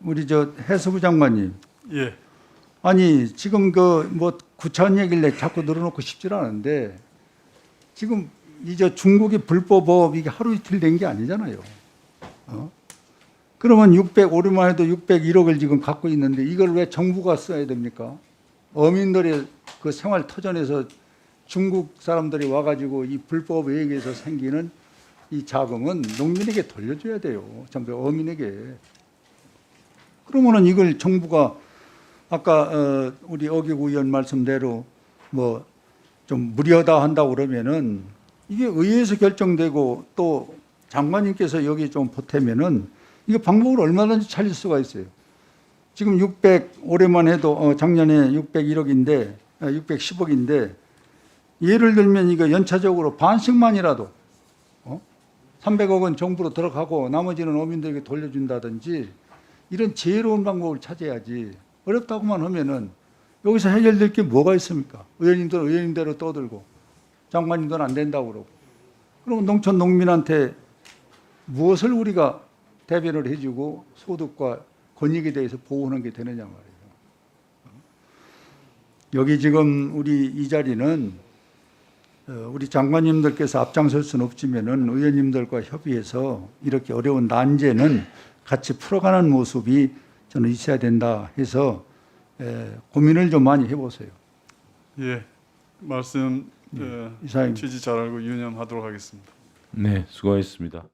우리 저 해수부 장관님. 예, 아니 지금 그 뭐 구차한 얘기를 자꾸 늘어놓고 싶질 않은데 지금 이제 중국이 불법업 이게 하루 이틀 된 게 아니잖아요. 어? 그러면 600 오류만 해도 601억을 지금 갖고 있는데 이걸 왜 정부가 써야 됩니까? 어민들의 그 생활 터전에서 중국 사람들이 와가지고 이 불법 외익에서 생기는 이 자금은 농민에게 돌려줘야 돼요. 전부 어민에게. 그러면은 이걸 정부가 아까 어, 우리 어기구 의원 말씀대로 뭐 좀 무리하다 한다고 그러면은 이게 의회에서 결정되고 또 장관님께서 여기 좀 보태면은 이거 방법을 얼마든지 찾을 수가 있어요. 지금 600 올해만 해도 어, 작년에 601억인데 610억인데 예를 들면 이거 연차적으로 반씩만이라도 어? 300억은 정부로 들어가고 나머지는 어민들에게 돌려준다든지 이런 지혜로운 방법을 찾아야지 어렵다고만 하면은 여기서 해결될 게 뭐가 있습니까? 의원님들은 의원님대로 떠들고 장관님들은 안 된다고 그러고 그러면 농촌 농민한테 무엇을 우리가 대변을 해주고 소득과 권익에 대해서 보호하는 게 되느냐 말이에요. 여기 지금 우리 이 자리는 어, 우리 장관님들께서 앞장설 수는 없지만은 의원님들과 협의해서 이렇게 어려운 난제는 같이 풀어가는 모습이 저는 있어야 된다 해서 에, 고민을 좀 많이 해보세요. 예, 말씀 어, 이사님. 취지 잘 알고 유념하도록 하겠습니다. 네, 수고하셨습니다.